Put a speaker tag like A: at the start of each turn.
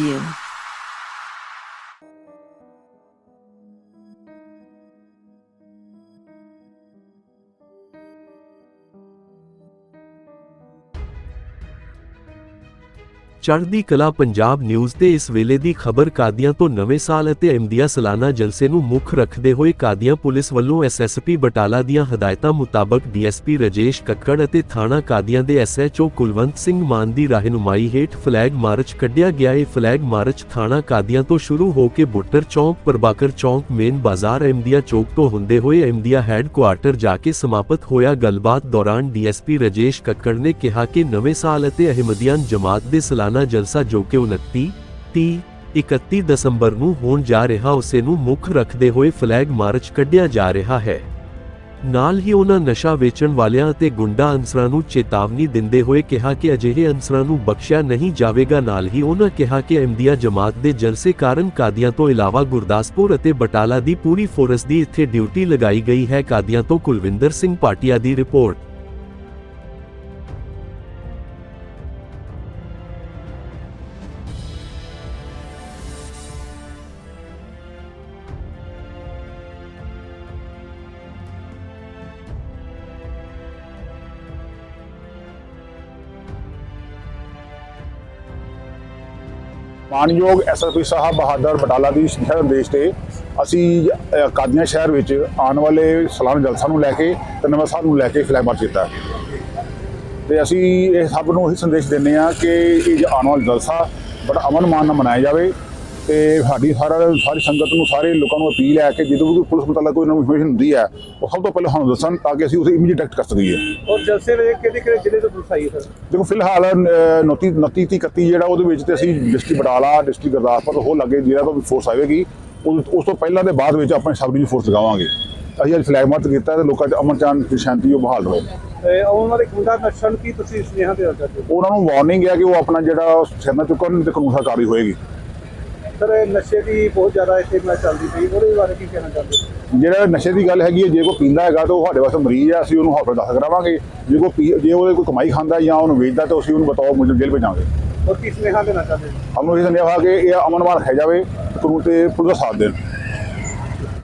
A: you.
B: ਚੜ੍ਹਦੀ ਕਲਾ Punjab news ਤੇ ਇਸ ਵੇਲੇ ਦੀ ਖਬਰ ਕਾਦੀਆਂ ਤੋਂ ਨਵੇਂ ਸਾਲ ਅਤੇ ਅਹਿਮਦੀਆ ਸਾਲਾਨਾ ਜਲਸੇ ਨੂੰ ਮੁੱਖ ਰੱਖਦੇ ਹੋਏ ਕਾਦੀਆਂ ਪੁਲਿਸ ਵੱਲੋਂ ਐਸਐਸਪੀ ਬਟਾਲਾ ਦੀਆਂ ਹਦਾਇਤਾਂ ਮੁਤਾਬਕ ਡੀਐਸਪੀ ਰਜੇਸ਼ ਕੱਕੜ ਅਤੇ ਥਾਣਾ ਕਾਦੀਆਂ ਦੇ ਐਸਐਚਓ ਕੁਲਵੰਤ ਸਿੰਘ ਮਾਨ ਦੀ ਰਹਿਨੁਮਾਈ ਹੇਠ ਫਲੈਗ ਮਾਰਚ ਕੱਢਿਆ ਗਿਆ। ਇਹ ਫਲੈਗ ਮਾਰਚ ਥਾਣਾ ਕਾਦੀਆਂ ਤੋਂ ਸ਼ੁਰੂ ਹੋ ਕੇ ਬੁੱਟਰ ਚੌਂਕ, ਪ੍ਰਭਾਕਰ ਚੌਂਕ, ਮੇਨ ਬਾਜ਼ਾਰ ਅਹਿਮਦੀਆ ਚੌਕ ਤੋਂ ਹੁੰਦੇ ਹੋਏ ਅਹਿਮਦੀਆ ਹੈੱਡਕੁਆਰਟਰ ਜਾ ਕੇ ਸਮਾਪਤ ਹੋਇਆ। ਗੱਲਬਾਤ ਦੌਰਾਨ ਡੀਐਸਪੀ ਰਜੇਸ਼ ਕੱਕੜ ਨੇ ਕਿਹਾ ਕਿ ਨਵੇਂ ਸਾਲ ਅਤੇ ਅਹਿਮਦੀਆਨ ਜਮਾਤ ਦੇ ਸਾਲਾਨਾ ਜਲਸਾ ਜੋ ਕਿ 29 30 31 ਦਸੰਬਰ ਨੂੰ ਹੋਣ ਜਾ ਰਿਹਾ ਉਸੇ ਨੂੰ ਮੁੱਖ ਰੱਖਦੇ ਹੋਏ ਫਲੈਗ ਮਾਰਚ ਕੱਢਿਆ ਜਾ ਰਿਹਾ ਹੈ। ਨਾਲ ਹੀ ਉਹਨਾਂ ਨਸ਼ਾ ਵੇਚਣ ਵਾਲਿਆਂ ਅਤੇ ਗੁੰਡਾ ਅਨਸਰਾਂ ਨੂੰ ਚੇਤਾਵਨੀ ਦਿੰਦੇ ਹੋਏ ਕਿਹਾ ਕਿ ਅਜਿਹੇ ਅਨਸਰਾਂ ਨੂੰ ਬਖਸ਼ਿਆ ਨਹੀਂ ਜਾਵੇਗਾ। ਨਾਲ ਹੀ ਉਹਨਾਂ ਕਿਹਾ ਕਿ ਅਹਿਮਦੀਆ ਜਮਾਤ ਦੇ ਜਲਸੇ ਕਾਰਨ ਕਾਦੀਆਂ ਤੋਂ ਇਲਾਵਾ ਗੁਰਦਾਸਪੁਰ ਅਤੇ ਬਟਾਲਾ ਦੀ ਪੂਰੀ ਫੋਰਸ ਦੀ ਇੱਥੇ ਡਿਊਟੀ ਲਗਾਈ ਗਈ ਹੈ। ਕਾਦੀਆਂ ਤੋਂ ਕੁਲਵਿੰਦਰ ਸਿੰਘ ਪਾਟਿਆ ਦੀ ਰਿਪੋਰਟ।
C: ਮਾਨਯੋਗ ਐਸਐਸਪੀ ਸਾਹਿਬ ਬਹਾਦਰ ਬਟਾਲਾ ਦੀ ਸਿੱਖਿਆ ਨਿਰਦੇਸ਼ ਤੇ ਅਸੀਂ ਕਾਦੀਆਂ ਸ਼ਹਿਰ ਵਿੱਚ ਆਉਣ ਵਾਲੇ ਸਾਲਾਨਾ ਜਲਸਾ ਨੂੰ ਲੈ ਕੇ ਤੇ ਨਵਾਂ ਸਾਲ ਨੂੰ ਲੈ ਕੇ ਫਲੈਗ ਮਾਰਚ ਕੀਤਾ। ਤੇ ਅਸੀਂ ਇਹ ਸਭ ਨੂੰ ਇਹ ਸੰਦੇਸ਼ ਦਿੰਦੇ ਆ ਕਿ ਇਹ ਆਉਣ ਵਾਲਾ ਜਲਸਾ ਬੜਾ ਅਮਨ ਮਾਨ ਨਾਲ ਮਨਾਇਆ ਜਾਵੇ। ਤੇ ਸਾਡੀ ਸਾਰਾ ਸਾਰੀ ਸੰਗਤ ਨੂੰ ਸਾਰੇ ਲੋਕਾਂ ਨੂੰ ਅਪੀਲ ਹੈ ਕਿ ਜਦੋਂ ਵੀ ਕੋਈ ਪੁਲਿਸ ਮੁਤਲਕ ਕੋਈ ਇਨਫੋਰਮੇਸ਼ਨ ਹੁੰਦੀ ਹੈ ਉਹ ਸਭ ਤੋਂ ਪਹਿਲਾਂ ਸਾਨੂੰ ਦੱਸਣ ਤਾਂ ਕਿ ਅਸੀਂ ਉਸੇ ਇਮੀਡੀਏਟ ਐਕਟ ਕਰ ਸਕੀਏ।
D: ਔਰ ਜਲਸੇ ਵੇਲੇ ਕਿਹੜੇ ਕਿਹੜੇ ਜ਼ਿਲ੍ਹੇ ਤੋਂ ਪੁਲਿਸ ਆਈ ਹੈ ਸਰ?
C: ਦੇਖੋ ਫਿਲਹਾਲ 29 29 ਤੀਹ 31 ਜਿਹੜਾ ਉਹਦੇ ਵਿੱਚ ਤੇ ਅਸੀਂ ਡਿਸਟ੍ਰਿਕਟ ਬਟਾਲਾ ਡਿਸਟ੍ਰਿਕਟ ਗੁਰਦਾਸਪੁਰ ਤੋਂ ਹੋ ਲੱਗੇ ਜਿਹੜਾ ਤੋਂ ਫੋਰਸ ਆਵੇਗੀ ਉਸ ਤੋਂ ਪਹਿਲਾਂ ਦੇ ਬਾਅਦ ਵਿੱਚ ਆਪਾਂ ਸਬ ਡਿਵੀਜ਼ਨ ਫੋਰਸ ਲਗਾਵਾਂਗੇ। ਅਸੀਂ ਅੱਜ ਫਲੈਗ ਮਾਰਚ ਕੀਤਾ ਤੇ ਲੋਕਾਂ 'ਚ ਅਮਨ ਚਾਨ ਦੀ ਸ਼ਾਂਤੀ ਉਹ ਬਹਾਲ ਰਹੇ।
D: ਤੇ ਆਉਣ ਵਾਲੇ ਗੁੰਡਾ ਨਸ਼ਣ ਕੀ ਤੁਸੀਂ ਸੁਨੇਹਾ ਚਾਹਦੇ ਹੋ
C: ਉਹਨਾਂ ਨੂੰ ਵਾਰਨਿੰਗ ਹੈ ਕਿ ਉਹ ਆਪਣਾ ਜਿਹੜਾ ਸਿਰ ਨਾ ਚੁੱਕਣ ਤੇ ਕਾਨੂੰਨ ਕਾਰਵਾਈ ਹੋਏਗੀ।
D: ਸਰ ਨਸ਼ੇ ਦੀ ਬਹੁਤ ਜ਼ਿਆਦਾ ਇੱਥੇ ਮੈਂ ਚੱਲਦੀ ਪਈ ਉਹਦੇ ਬਾਰੇ ਕੀ ਕਹਿਣਾ ਚਾਹੁੰਦੇ ਹੋ?
C: ਜਿਹੜਾ ਨਸ਼ੇ ਦੀ ਗੱਲ ਹੈਗੀ ਹੈ ਜੇ ਕੋਈ ਪੀਂਦਾ ਹੈਗਾ ਤਾਂ ਉਹ ਸਾਡੇ ਵਾਸਤੇ ਮਰੀਜ਼ ਹੈ ਅਸੀਂ ਉਹਨੂੰ ਹਸਪਤਾਲ ਦਾਖਲ ਕਰਾਵਾਂਗੇ। ਜੇ ਕੋਈ ਜੇ ਉਹਦੇ ਕੋਈ ਕਮਾਈ ਖਾਂਦਾ ਜਾਂ ਉਹਨੂੰ ਵੇਚਦਾ ਤਾਂ ਅਸੀਂ ਉਹਨੂੰ ਬਤਾਓ ਮੁਜਬ ਜੇਲ੍ਹ ਭੇਜਾਂਗੇ।
D: ਔਰ ਕੀ ਸੁਨੇਹਾ ਦੇਣਾ ਚਾਹੁੰਦੇ ਹੋ?
C: ਸਾਨੂੰ ਇਹ ਆ ਕਿ ਇਹ ਅਮਨ ਮਾਨ ਰੱਖਿਆ ਜਾਵੇ ਕਾਨੂੰਨ ਤੇ ਪੁਲਿਸ ਦਾ ਸਾਥ ਦੇਣ।